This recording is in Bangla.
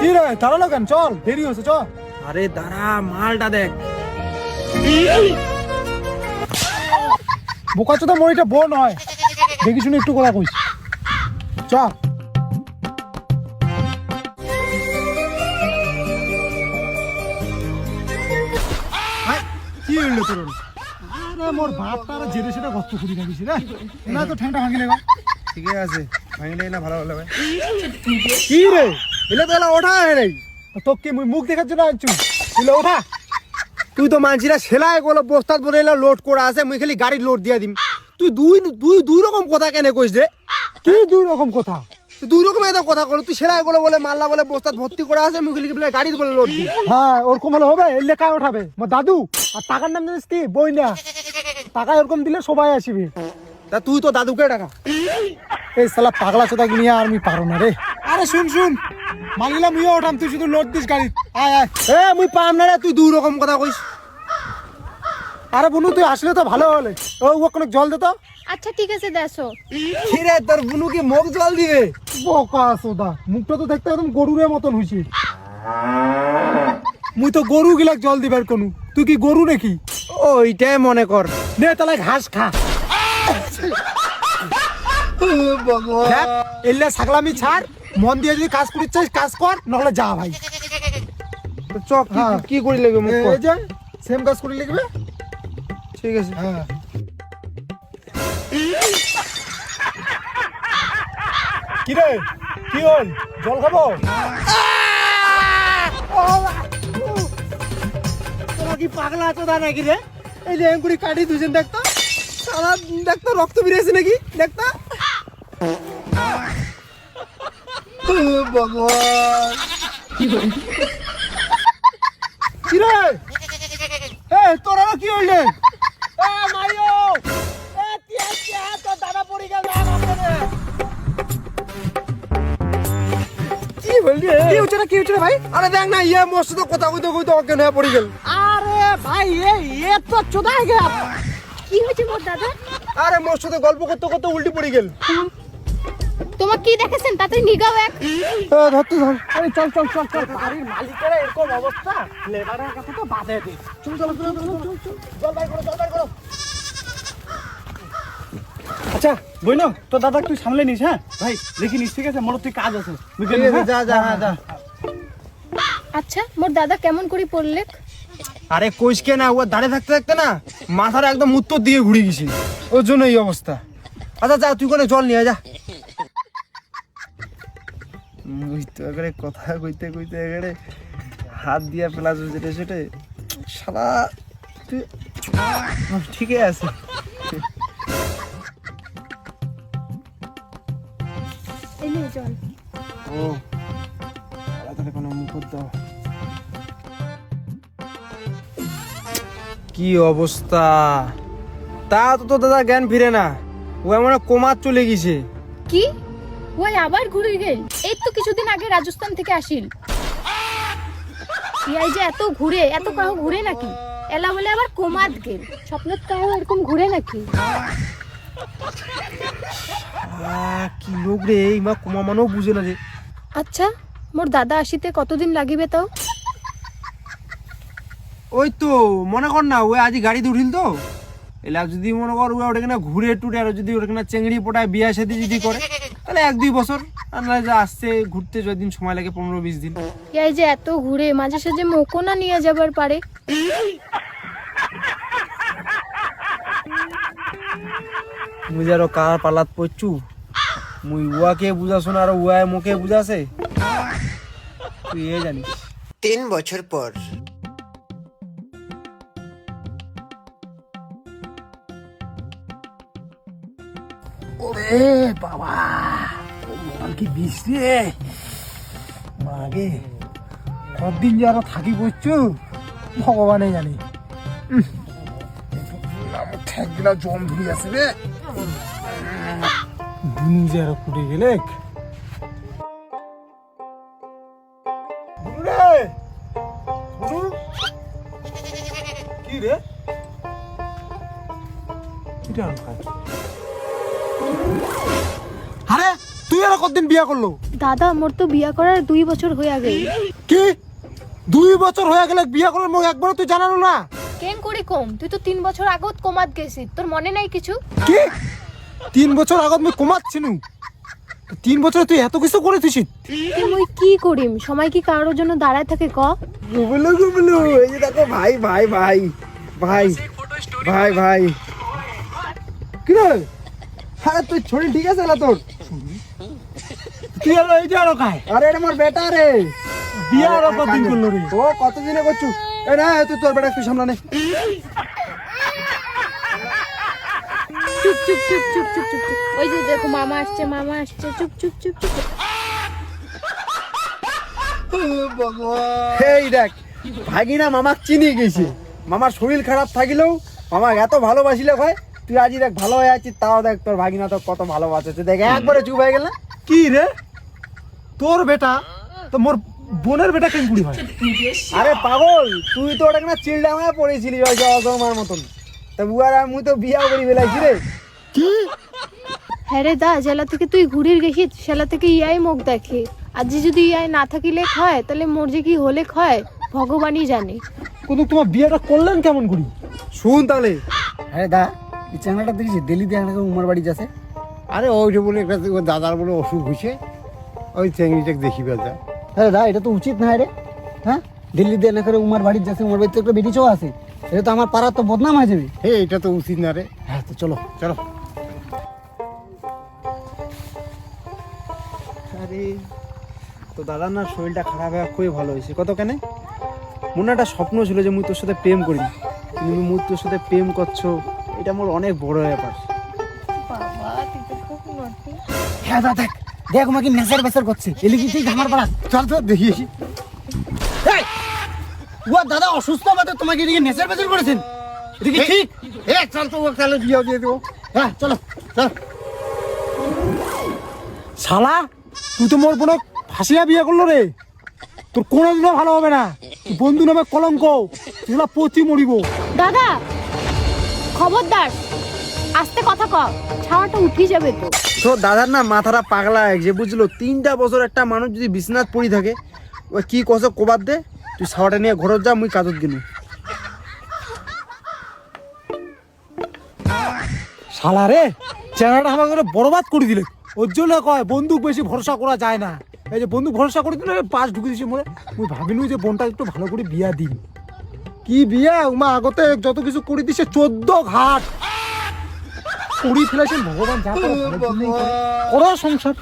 কি রে? দাঁড়াল কেন? চল দেরি হচ্ছে চল। আরে দাঁড়া মালটা দেখ। বোকা চোদা মরিটা বউ নয় দেখি শুনে একটু কথা কইস। চ। কি হইল তোর? আরে মোর ভাতটা আর জেরে সেটা কষ্ট করি রাখিস রে। না তো ঠ্যাংটা ভাঙি নেবা ঠিক আছে ভাঙলে না ভালো হলো ভাই কি রে? এলে তো এলা ওঠা হয় নাই। তো কি মুই মুখ দেখার জন্য আনছু। তুই ওঠা। তুই তো মানছিরা সেলাই গুলো বস্তাত বলে এলা লোড করা আছে মুই খালি গাড়ি লোড দিয়া দিম। তুই দুই দুই দুই রকম কথা কেন কইস রে? কি দুই রকম কথা? তুই দুই রকম এটা কথা কর তুই সেলাই গুলো বলে মাল্লা বলে বস্তাত ভর্তি করা আছে মুই খালি বলে গাড়ি বলে লোড দি হ্যাঁ ওরকম হলে হবে এলে কায় ওঠাবে? মোর দাদু আর টাকার নাম জানিস কি? বই না। টাকা এরকম দিলে সবাই আসবে। তা তুই তো দাদুকে টাকা এই সালা পাগলা চোদা নিয়ে আর আমি পারো না রে। আরে শুন শুন। মানলাম ইয়ে ওঠাম তুই শুধু লোড দিস গাড়ি আয় আয়। এ মুই পাম না রে তুই দুই রকম কথা কইস। আরে বনু তুই আসলে তো ভালো হলে। ও ও কোনো জল দে তো। আচ্ছা ঠিক আছে দেশো কি রে তোর বুনু কি মুখ জল দিবে। বোকা সোদা মুখটা তো দেখতে একদম গরুরের মতন হইছে। মুই তো গরু গিলাক জল দিবার কোনো। তুই কি গরু নাকি? ওইটাই মনে কর। নে তাহলে ঘাস খা। এলে ছাগলামি ছাড়। মন দিয়ে যদি কাজ করিস চাস কাজ কর নহলে যা ভাই। চক হ্যাঁ। কি করি লাগবে মুখ এই যে সেম কাজ করে লিখবে ঠিক আছে। হ্যাঁ। কি রে? কি হল? জল খাব? তোরা কি পাগলা আছো দা নাকি রে? এই যে এঙ্কুরি কাটি দুজন দেখতো? সারা দেখতো রক্ত বেরিয়েছে নাকি? দেখতো? ভগবান। কি রে? এ তোর কি হইলে? কি বললি কি হচ্ছে না কি হচ্ছে ভাই? আরে দেখ না ইয়ে মোর সাথে কথা কইতে কইতে অজ্ঞান হয়ে পড়ে গেল। আরে ভাই এ এ তো চোদাই গেল। কি হয়েছে মোর দাদা? আরে মোর সাথে গল্প করতে করতে উল্টি পড়ে গেল। তোমার কি দেখেছেন? তাতে নিগাও এক। ধরতে ধর। আরে চল চল চল চল বাড়ির মালিকেরা এরকম অবস্থা। লেবারের কাছে তো বাধে দে। চল চল চল চল চল চল। জল বাই করো জল বাই করো। আচ্ছা বইনো তো দাদা তুই সামলে নিস হ্যাঁ? ভাই দেখি নিস ঠিক আছে? মোর তুই কাজ আছে। যা যা হ্যাঁ যা। আচ্ছা মোর দাদা কেমন করে পড়লে আরে কইসকে না ও দাঁড়িয়ে থাকতে থাকতে না মাথার একদম উত্তর দিয়ে ঘুরে গেছি। ওর জন্য এই অবস্থা। আচ্ছা যা তুই কোনে জল নিয়ে যা। তো এবারে কথা কইতে কইতে এবারে হাত দিয়া পেলা যেটা সেটা। সারা তুই ঠিকই আছে। ও কোনো দাও। কি অবস্থা? তা তো তো দাদা জ্ঞান ফিরে না। ও এমন কোমার চলে গেছে। কি? ওই আবার ঘুরে গেল। এই তো কিছুদিন আগে রাজস্থান থেকে আসিল। ইয়াই যে এত ঘুরে এত কাহো ঘুরে নাকি? এলা বলে আবার কোমাত গেল। স্বপ্নত কাহো এরকম ঘুরে নাকি? কি লোক রে এই মা কোমা মানেও বুঝে না যে। আচ্ছা মোর দাদা আসিতে কতদিন লাগিবে তাও? ওই তো মনে কর না ওই আজ গাড়ি উঠিল তো। এলা যদি মনে কর ওটা কিনা ঘুরে টুরে আর যদি ওটা কিনা চেংড়ি পোটায় বিয়া সাথে যদি করে। তাহলে এক দুই বছর। না যে আসতে ঘুরতে যদিন সময় লাগে পনেরো বিশ দিন। ইয়াই যে এত ঘুরে মাঝে সাঝে মোকো না নিয়ে যাবার পারে। মুই কার পালাত পড়ছু? মুই উয়াকে বুঝাছো না আর উয়ায় মুখে বুঝাছে তুই এ জানিস। তিন বছর পর। ওরে বাবা। কি বৃষ্টি মাগে কতদিন যে আরও থাকি বসছু? ভগবানে জানি। আমার জম ধরে আছে রে। বুনু যে আরও ফুটে গেলে। কি রে? কি রে আরে তুই আর কতদিন বিয়া করল? দাদা মোর তো বিয়া করার দুই বছর হয়ে গেল। কি? দুই বছর হয়ে গেলে বিয়ে করার মোক একবার তুই জানানো না? কেন করে কম? তুই তো তিন বছর আগত কমাত গেছিস। তোর মনে নাই কিছু? কি? তিন বছর আগত মুই কমাচ্ছিনু তো তিন বছর তুই এত কিছু করেছিস তুই মুই কি করিম? সময় কি কারোর জন্য দাঁড়ায় থাকে ক? গুবলু গুবলু এই যে দেখো ভাই ভাই ভাই ভাই ভাই ভাই। কি রে? হ্যাঁ তুই ছড়ি ঠিক আছে না তোর? তুই আর এই যে আরও কায় আরে এটা আমার বেটা রে। বিয়ে আর কতদিন করল রে। ও কতদিনে করছু? এ না তুই তোর বেটা তুই সামনে চুপ চুপ চুপ চুপ চুপ চুপ চুপ। ওই যে দেখো মামা আসছে মামা আসছে। চুপ চুপ চুপ চুপ এই দেখ ভাগিনা মামাক চিনি গেছে। মামার শরীর খারাপ থাকিলেও মামা এত ভালোবাসিলে ভাই তুই আজই দেখ ভালো হয়ে আছিস তাও দেখ তোর ভাগিনা তো কত ভালোবাসে। তুই দেখ একবারে চুপ হয়ে গেল কি রে? তোর বেটা তো মোর বোনের বেটা কেন কুড়ি হয়? আরে পাগল তুই তো ওটা না চিলডামায় পড়েছিলি ওই যে মতন। তা বুয়ার আমি তো বিয়া করি বেলাইছি রে। হ্যাঁ রে দা জেলা থেকে তুই ঘুরির গেছিস সেলা থেকে ইয়াই মুখ দেখে। আজ যদি ইয়াই না থাকিলে হয় তাহলে মোর যে কি হলে হয় ভগবানই জানে। কিন্তু তোমার বিয়েটা করলেন কেমন করি? শুন তাহলে। আরে দা এই চ্যাংড়াটা দেখেছি দিল্লিতে একটা উমার বাড়ি যাচ্ছে আরে ওইটা বলে একটা দাদার বলে অসুখ হয়েছে। ওই চেংড়িটাকে দেখি বেজা আরে দা এটা তো উচিত না রে। হ্যাঁ? দিল্লিতে না করে উমার বাড়ি যাচ্ছে উমার বাড়িতে একটা বেটি চো আছে। এটা তো আমার পাড়ার তো বদনাম হয়ে যাবে। হে এটা তো উচিত না রে। হ্যাঁ তো চলো। চলো। আরে তো দাদার না শরীরটা খারাপ হয়ে খুবই ভালো হয়েছে। কত কেন? মনে একটা স্বপ্ন ছিল যে মুই তোর সাথে প্রেম করি। কিন্তু মুই তোর সাথে প্রেম করছ এটা মোর অনেক বড় ব্যাপার। বাবা তুই তো খুব নটি হ্যাঁ দা দেখ আমাকে নেশার বেসার করছে। ঠিক আমার পাড়া চল তো দেখি ও দাদা অসুস্থ বাদে তোমাকে এদিকে নেশার বেসার করেছেন? এদিকে ঠিক? এ চল তো ও তাহলে বিয়ে দিয়ে দেবো। হ্যাঁ চলো চলো। শালা তুই তো মোর বোনক ফাঁসিয়া বিয়ে করল রে। তোর কোনোদিনও ভালো হবে না। বন্ধু নামে কলঙ্ক। তুই পচি মরিব। দাদা খবরদার আস্তে কথা ক ছাওয়াটা উঠি যাবে তো। তো দাদার না মাথাটা পাগলা যে বুঝলো? তিনটা বছর একটা মানুষ যদি বিছনাথ পড়ি থাকে, ও কি কস কোবাদ দে? তুই সাওয়াটা নিয়ে ঘরত যা, মুই কাজত গেলু শালা রে, চেহারাটা আমাকে বরবাদ করে দিলে। ওর জন্য কয়, বন্দুক বেশি ভরসা করা যায় না। এই যে বন্দুক ভরসা করে দিলে পাশ ঢুকে দিছে মনে মুই ভাবিনু যে বোনটা একটু ভালো করে বিয়া দিন। কি বিয়া? উমা, আগতে যত কিছু করে দিছে, চোদ্দ ঘাট। করি ফেলেছেন ভগবান যা করে সংসার।